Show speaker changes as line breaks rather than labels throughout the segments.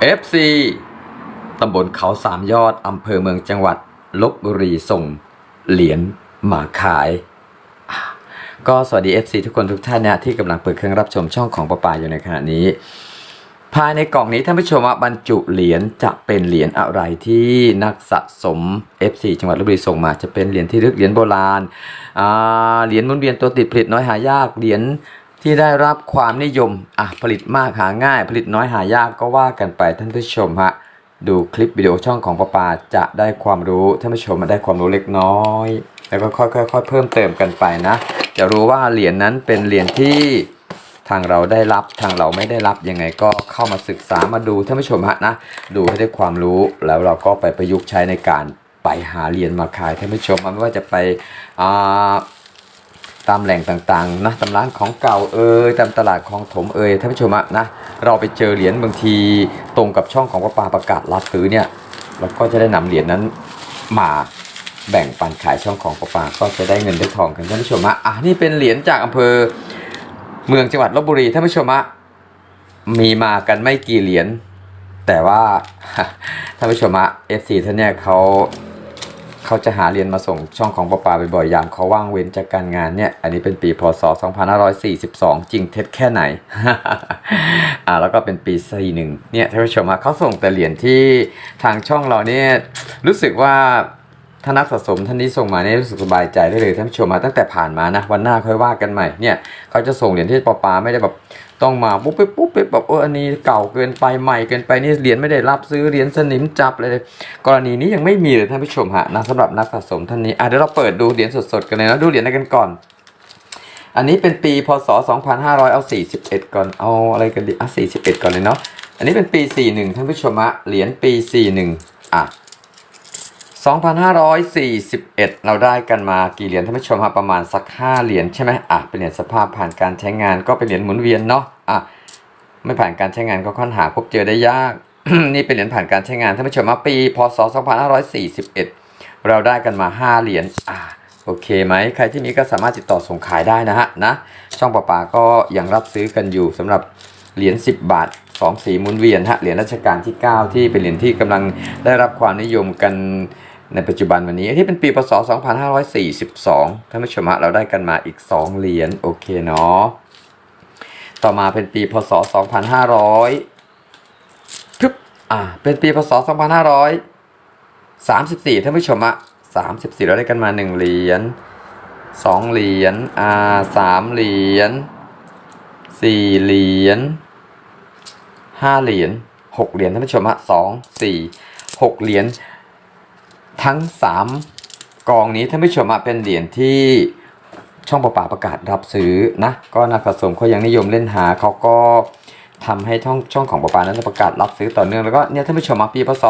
FC ตำบลเขาสามยอดอำเภอเมืองจังหวัดลบบุรีส่งเหรียญมาขาย ก็สวัสดี FC ทุกคนทุกท่านนะที่กำลังเปิดเครื่องรับชมช่องของปะปาอยู่ในขณะนี้ ภายในกล่องนี้ท่านผู้ชมว่าบรรจุเหรียญจะเป็นเหรียญอะไรที่นักสะสม FC จังหวัดลบบุรีส่งมาจะเป็นเหรียญที่ลึกเหรียญโบราณเหรียญมุนเวียนตัวติดผลิตน้อยหายากเหรียญ ที่ได้รับความนิยมอะผลิตมากหาง่าย ผลิตน้อยหายากก็ว่ากันไปท่านผู้ชมฮะดูคลิปวิดีโอช่องของปะปาจะได้ความรู้ท่านผู้ชมมาได้ความรู้เล็กน้อย แล้วก็ค่อยๆๆเพิ่มเติมกันไปนะ จะรู้ว่าเหรียญนั้นเป็นเหรียญที่ทางเราได้รับทางเราไม่ได้รับยังไงก็เข้ามาศึกษามาดูท่านผู้ชมฮะนะดูให้ได้ความรู้แล้วเราก็ไปประยุกต์ใช้ในการไปหาเหรียญมาขายท่านผู้ชมไม่ว่าจะไปอ่า ตามแหล่งต่างๆนะตามร้านของเก่าเอ่ยตามตลาดของถมเอ่ยท่านผู้ชมะนะเราไปเจอเหรียญบางทีตรงกับช่องของป้าปาประกาศรับซื้อเนี่ยเราก็จะได้นำเหรียญนั้นมาแบ่งปันขายช่องของป้าปาก็จะได้เงินได้ทองกันท่านผู้ชมะอะนี่เป็นเหรียญจากอำเภอเมืองจังหวัดลบบุรีท่านผู้ชมฮะมีมากันไม่กี่เหรียญแต่ว่าท่านผู้ชมฮะ FC ท่านเนี่ยเขา เขาจะหาเหรียญมาส่งช่องของปอปาบ่อยๆยามเขาว่างเว้นจากการงานเนี่ย อันนี้เป็นปีพศ 2542 จริงเท็จแค่ไหน อ่าแล้วก็เป็นปี 41 เนี่ยท่านผู้ชมเขาส่งแต่เหรียญที่ทางช่องเราเนี่ยรู้สึกว่า ถ้านักสะสมท่านนี้ส่งมาเนี่ยรู้สึกสบายใจได้เลยท่านผู้ชมมาตั้งแต่ผ่านมานะวันหน้าค่อยว่ากันใหม่เนี่ยเขาจะส่งเหรียญที่ปอปาไม่ได้แบบต้องมาปุ๊บไปปุ๊บไปแบบเอออันนี้เก่าเกินไปใหม่เกินไปนี่เหรียญไม่ได้รับซื้อเหรียญสนิมจับเลย กรณีนี้ยังไม่มีเลยท่านผู้ชมฮะนะสำหรับนักสะสมท่านนี้อะเดี๋ยวเราเปิดดูเหรียญสดๆกันเลยนะดูเหรียญกันก่อน อันนี้เป็นปีพศ 2500เอา41 ก่อนเอาอะไรกันดีอะ41 ก่อนเลยเนาะอันนี้เป็นปี 41ท่านผู้ชมฮะเหรียญปี 41อะ 2,541 เราได้กันมากี่เหรียญท่านผู้ชมครับประมาณสัก 5 เหรียญใช่ไหมอะเป็นเหรียญสภาพผ่านการใช้งานก็เป็นเหรียญหมุนเวียนเนาะอะไม่ผ่านการใช้งานก็ค้นหาพบเจอได้ยาก นี่เป็นเหรียญผ่านการใช้งานท่านผู้ชมครับปีพศ 2541 เราได้กันมา 5 เหรียญอะโอเคไหมใครที่มีก็สามารถติดต่อส่งขายได้นะฮะนะช่องปะปาก็ยังรับซื้อกันอยู่สำหรับเหรียญ10 บาท2สีหมุนเวียนฮะเหรียญรัชกาลที่ 9 ที่เป็นเหรียญที่กำลังได้รับความนิยมกัน ในปัจจุบันวันนี้ที่เป็นปีพศ 2542 ท่านผู้ชมเราได้กันมาอีก 2 เหรียญโอเคเนาะ ต่อมาเป็นปีพศ 2500ทึบอ่าเป็นปีพศ 2534 ท่านผู้ชมฮะ34 เราได้กันมา 1 เหรียญ 2 เหรียญอ่า3เหรียญ 4 เหรียญ 5 เหรียญ 6 เหรียญท่านผู้ชมฮะ2 4 6 เหรียญ ทั้ง 3 กองนี้ท่านผู้ชมเป็นเหรียญที่ช่องประปาประกาศรับซื้อนะก็นักสะสมเขายังนิยมเล่นหาเขาก็ทำให้ช่องช่องของประปานั้นประกาศรับซื้อต่อเนื่องแล้วก็เนี่ยท่านผู้ชมปีพศ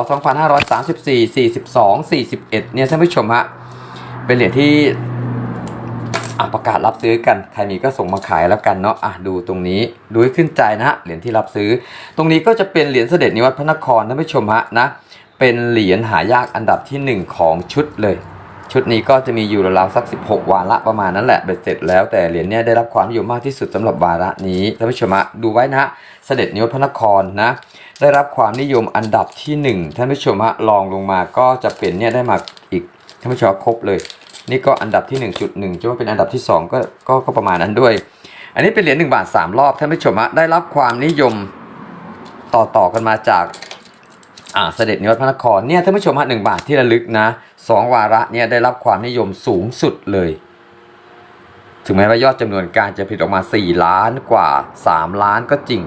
2534 42 41 เนี่ยท่านผู้ชมฮะเป็นเหรียญที่ประกาศรับซื้อกันใครมีก็ส่งมาขายแล้วกันเนาะอะดูตรงนี้ดูให้ขึ้นใจนะฮะเหรียญที่รับซื้อ ตรงนี้ก็จะเป็นเหรียญเสด็จนิวัตรพระนครท่านผู้ชมฮะนะ เป็นเหรียญหายากอันดับที่ 1 ของชุดเลย ชุดนี้ก็จะมีอยู่ราวๆสัก 16 วาระประมาณนั้นแหละเบ็ดเสร็จแล้วแต่เหรียญเนี้ยได้รับความนิยมมากที่สุดสำหรับวาระนี้ท่านผู้ชมฮะดูไว้นะเสด็จนิวพระนครนะได้รับความนิยมอันดับที่ 1ท่านผู้ชมฮะลองลงมาก็จะเป็นเนี่ยได้มาอีกท่านผู้ชมครบเลย นี่ก็อันดับที่ 1.1จะว่าเป็นอันดับที่ 2 ก็ก็ก็ประมาณนั้นด้วย อันนี้เป็นเหรียญ1บาท3รอบท่านผู้ชมฮะได้รับความนิยมต่อๆกันมาจาก อ่าเสด็จนิวัตพระนครเนี่ยท่านผู้ชมฮะหนึ่งบาทที่ระลึกนะสองวาระเนี่ยได้รับความนิยมสูงสุดเลย ถึงแม้ว่ายอดจำนวนการจะผลิตออกมา 4 ล้านกว่า 3 ล้านก็จริง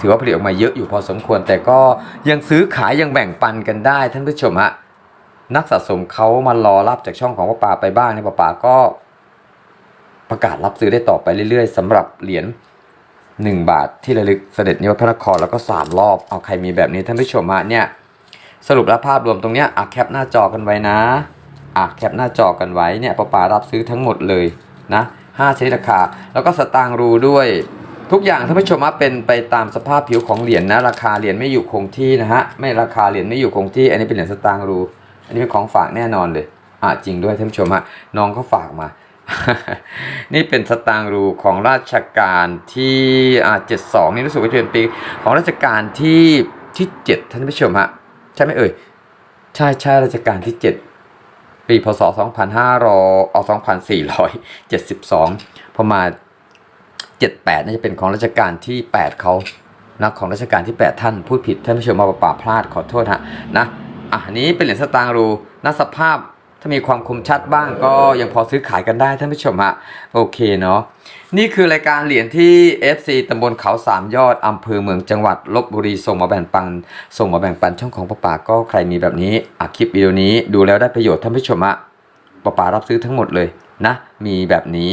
ถือว่าผลิตออกมาเยอะอยู่พอสมควร แต่ก็ยังซื้อขายยังแบ่งปันกันได้ท่านผู้ชมฮะนักสะสมเขามารอรับจากช่องของป้าปาไปบ้างเนี่ยป้าปาก็ประกาศรับซื้อได้ต่อไปเรื่อยๆสำหรับเหรียญ 1 บาทที่ระลึกเสด็จนิวัตรพระนครแล้วก็ 3 รอบ เอาใครมีแบบนี้ท่านผู้ชมฮะเนี่ยสรุปแล้วภาพรวมตรงเนี้ยอะแคปหน้าจอกันไว้นะอะแคปหน้าจอกันไว้เนี่ยป้าปารับซื้อทั้งหมดเลยนะ5ชนิดราคา แล้วก็สตางค์รูด้วยทุกอย่างท่านผู้ชมฮะเป็นไปตามสภาพผิวของเหรียญนะราคาเหรียญไม่อยู่คงที่นะฮะไม่ราคาเหรียญไม่อยู่คงที่ อันนี้เป็นเหรียญสตางค์รู อันนี้เป็นของฝากแน่นอนเลยอะจริงด้วยท่านผู้ชมฮะน้องเขาฝากมา นี่เป็นสตางรูของราชการที่อ่า72นี่รู้สึกว่าจะเป็นปีของราชการที่ที่เจ็ดท่านผู้ชมฮะใช่ไหมเอ่ยใช่ใช่รัชกาลที่เจ็ดปีพศสองพันห้าร้อยเอาสองพันสี่ร้อยเจ็ดสิบสองพอมาเจ็ดแปดน่าจะเป็นของรัชกาลที่แปดเขานะของรัชกาลที่แปดท่านพูดผิดท่านผู้ชมมาป่าพลาดขอโทษฮะนะอะนี้เป็นเหรียญสตางค์รูนะสภาพ ถ้ามีความคมชัดบ้างก็ยังพอซื้อขายกันได้ท่านผู้ชมฮะโอเคเนาะนี่คือรายการเหรียญที่ FC ตำบลเขาสามยอดอำเภอเมืองจังหวัดลบบุรีส่งมาแบ่งปัน ส่งมาแบ่งปันช่องของป้าป่าก็ใครมีแบบนี้อะคลิปวิดีโอนี้ดูแล้วได้ประโยชน์ท่านผู้ชมอะป้าป่ารับซื้อทั้งหมดเลยนะ มีแบบนี้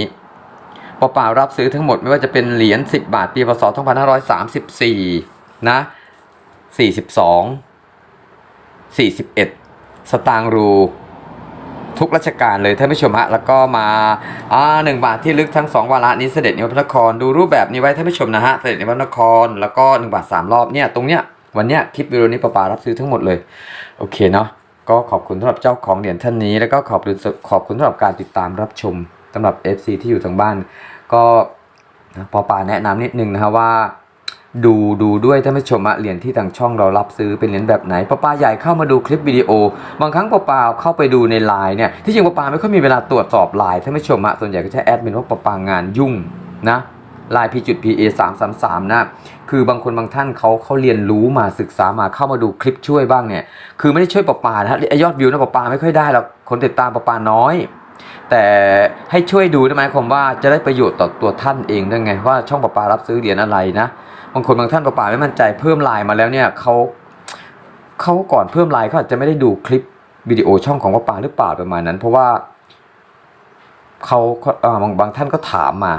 ป้าป่ารับซื้อทั้งหมดไม่ว่าจะเป็นเหรียญ10 บาทปีพศ2534นะ42 41 สตางค์รู ทุกราชการเลยท่านผู้ชมฮะแล้วก็มาอ่าหนึ่งบาทที่ลึกทั้งสองวาระนี้เสด็จในวัดพระนครดูรูปแบบนี้ไว้ท่านผู้ชมนะฮะเสด็จในวัดพระนครแล้วก็หนึ่งบาทสามรอบเนี่ยตรงเนี้ยวันเนี้ยคลิปวิดีโอนี้ป้าปารับซื้อทั้งหมดเลยโอเคเนาะก็ขอบคุณสำหรับเจ้าของเหรียญท่านนี้ แล้วก็ขอบคุณขอบคุณสำหรับการติดตามรับชมสำหรับ FC ที่อยู่ทางบ้าน ก็นะปอปาแนะนำนิดนึงนะฮะว่า ดูดูด้วยท่านผู้ชมอะเหรียญที่ทางช่องเรารับซื้อเป็นเหรียญแบบไหนป้าป้าใหญ่เข้ามาดูคลิปวิดีโอ บางครั้งป้าป้าเข้าไปดูในไลน์เนี่ยที่จริงป้าป้าไม่ค่อยมีเวลาตรวจสอบไลน์ท่านผู้ชมอะส่วนใหญ่ก็จะแอดมินว่าป้าป้างานยุ่งนะไลน์พีจุดพีเอสามสามสามนะ คือบางคนบางท่านเขาเขาเรียนรู้มาศึกษามาเข้ามาดูคลิปช่วยบ้างเนี่ย คือไม่ได้ช่วยป้าปานะยอดวิวนะป้าปาไม่ค่อยได้หรอก คนติดตามป้าปาน้อย แต่ให้ช่วยดูได้ไหมความว่าจะได้ประโยชน์ต่อตัวท่านเองด้วยไง ว่าช่องป้าป้ารับซื้อเหรียญอะไรนะบางคนบางท่านป่าไม่มั่นใจเพิ่มไลน์มาแล้วเนี่ยเขาเขาก่อนเพิ่มไลน์เขาอาจจะไม่ได้ดูคลิปวิดีโอช่องของป่าหรือเปล่าประมาณนั้น เพราะว่าเขาบางบางท่านก็ถามมา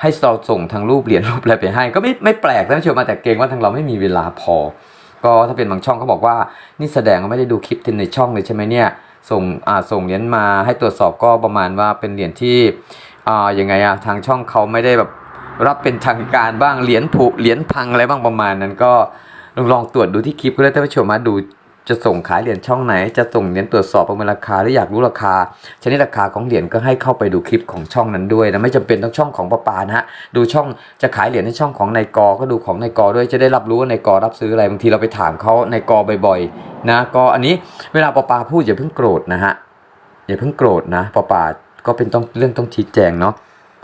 ให้เราส่งทางรูปเหรียญรูปอะไรไปให้ ก็ไม่ไม่แปลกท่านผู้ชมมาแต่เกรงว่าทางเราไม่มีเวลาพอ ก็ถ้าเป็นบางช่องเขาบอกว่า นี่แสดงว่าไม่ได้ดูคลิปที่ในช่องเลยใช่ไหมเนี่ย ส่งอ่าส่งเหรียญมาให้ตรวจสอบก็ประมาณว่าเป็นเหรียญที่อ่ายังไงอะทางช่องเขาไม่ได้แบบรับเป็นทางการบ้างเหรียญผุเหรียญพังอะไรบ้างประมาณนั้นก็ลองลองตรวจดูที่คลิปก็ได้ท่านผู้ชมมาดู จะส่งขายเหรียญช่องไหน จะส่งเหรียญตรวจสอบประเมินราคาหรืออยากรู้ราคา ชนิดราคาของเหรียญก็ให้เข้าไปดูคลิปของช่องนั้นด้วยนะไม่จำเป็นต้องช่องของปะปานะฮะดูช่องจะขายเหรียญในช่องของนายกก็ดูของนายกด้วยจะได้รับรู้ว่านายกรับซื้ออะไรบางทีเราไปถามเขานายกบ่อยๆนะก็อันนี้เวลาปะปาพูดอย่าเพิ่งโกรธนะฮะอย่าเพิ่งโกรธนะปะปาก็เป็นต้องเรื่องต้องชี้แจงเนาะ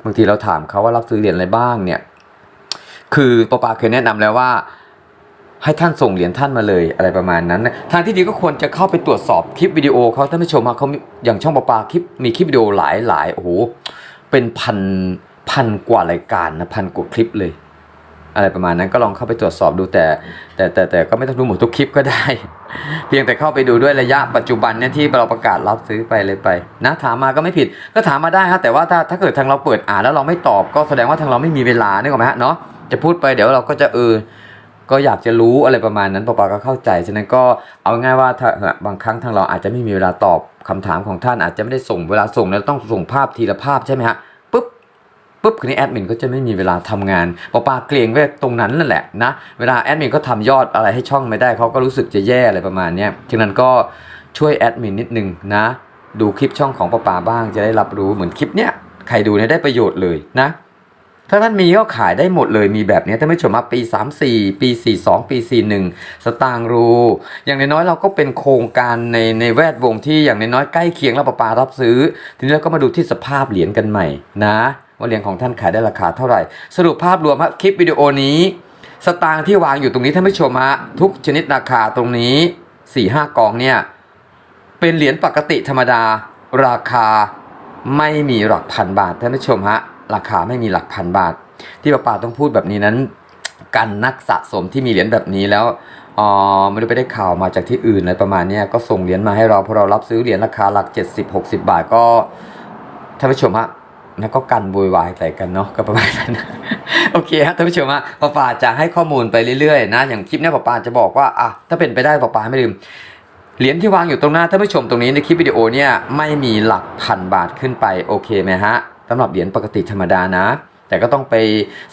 บางทีเราถามเขาว่ารับซื้อเหรียญอะไรบ้างเนี่ย คือปอปาเคยแนะนำแล้วว่า ให้ท่านส่งเหรียญท่านมาเลยอะไรประมาณนั้นนะทางที่ดีก็ควรจะเข้าไปตรวจสอบคลิปวิดีโอเขาท่านผู้ชมฮะเขาอย่างช่องปอปาคลิปมีคลิปวิดีโอหลายหลายโอ้โหเป็นพันพันกว่ารายการนะพันกว่าคลิปเลย อะไรประมาณนั้นก็ลองเข้าไปตรวจสอบดูแต่ แต่แต่แต่ก็ไม่ต้องดูหมดทุกคลิปก็ได้ เพียงแต่เข้าไปดูด้วยระยะปัจจุบันเนี่ยที่เราประกาศรับซื้อไปเลยไปนะถามมาก็ไม่ผิดก็ถามมาได้ฮะแต่ว่าถ้าถ้าเกิดทางเราเปิดอ่านแล้วเราไม่ตอบก็แสดงว่าทางเราไม่มีเวลานึกออกไหมฮะเนาะจะพูดไปเดี๋ยวเราก็จะเออ ก็อยากจะรู้อะไรประมาณนั้นปอปาก็เข้าใจ ฉะนั้นก็เอาง่ายว่าถ้าบางครั้งทางเราอาจจะไม่มีเวลาตอบคำถามของท่านอาจจะไม่ได้ส่งเวลาส่งแล้วต้องส่งภาพทีละภาพใช่ไหมฮะปุ๊บปุ๊บคืนนี้แอดมินก็จะไม่มีเวลาทำงานปอปาเกรงไว้ตรงนั้นนั่นแหละนะเวลาแอดมินก็ทำยอดอะไรให้ช่องไม่ได้เขาก็รู้สึกจะแย่อะไรประมาณนี้ฉะนั้นก็ช่วยแอดมินนิดนึงนะดูคลิปช่องของปอปาบ้างจะได้รับรู้เหมือนคลิปเนี้ยใครดูเนี่ยได้ประโยชน์เลยนะ ถ้าท่านมีก็ขายได้หมดเลยมีแบบนี้ท่านผู้ชมมาปี 34 ปี 42 ปี 41 สตางรู อย่างน้อยๆเราก็เป็นโครงการในในแวดวงที่อย่างน้อยๆใกล้เคียงแล้วปะปารับซื้อ ทีนี้เราก็มาดูที่สภาพเหรียญกันใหม่นะว่าเหรียญของท่านขายได้ราคาเท่าไหร่ สรุปภาพรวมครับคลิปวิดีโอนี้ สตางค์ที่วางอยู่ตรงนี้ท่านผู้ชมฮะทุกชนิดราคาตรงนี้ 4-5 กองเนี่ยเป็นเหรียญปกติธรรมดาราคาไม่มีหลักพันบาทท่านผู้ชมฮะ ราคาไม่มีหลักพันบาท ที่ป้าป่าต้องพูดแบบนี้นั้น กันนักสะสมที่มีเหรียญแบบนี้แล้วอ๋อไม่ได้ไปได้ข่าวมาจากที่อื่นอะไรประมาณนี้ก็ส่งเหรียญมาให้เราเพอเรารับซื้อเหรียญราคาหลัก 70-60 บาทก็ท่านผู้ชมฮะแล้วก็กันโวยวายใส่กันเนาะก็ประมาณนั้นโอเคฮะท่านผู้ชมฮะป้าป่าจะให้ข้อมูลไปเรื่อยๆนะอย่างคลิปเนี้ยป้าป่าจะบอกว่าอะถ้าเป็นไปได้ป้าป่าไม่ลืมเหรียญที่วางอยู่ตรงหน้าท่านผู้ชมตรงนี้ในคลิปวิดีโอเนี่ยไม่มีหลักพันบาทขึ้นไปโอเคไหมฮะ สำหรับเหรียญปกติธรรมดานะ แต่ก็ต้องไป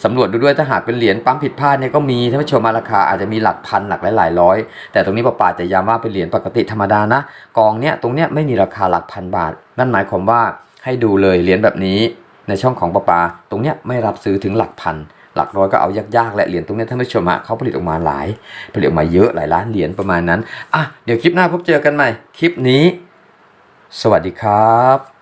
สำรวจดูด้วยถ้าหากเป็นเหรียญปั๊มผิดพลาดเนี่ยก็มีท่านผู้ชมมาราคาอาจจะมีหลักพันหลักหลายร้อย แต่ตรงนี้ป้าป่าจะย้ำว่าเป็นเหรียญปกติธรรมดานะ กองเนี้ยตรงเนี้ยไม่มีราคาหลักพันบาท นั่นหมายความว่าให้ดูเลยเหรียญแบบนี้ในช่องของป้าป่าตรงเนี้ยไม่รับซื้อถึงหลักพัน หลักร้อยก็เอายากๆแหละเหรียญตรงเนี้ยท่านผู้ชมฮะเขาผลิตออกมาหลาย ผลิตออกมาเยอะหลายล้านเหรียญประมาณนั้นอะเดี๋ยวคลิปหน้าพบเจอกันใหม่ คลิปนี้ สวัสดีครับ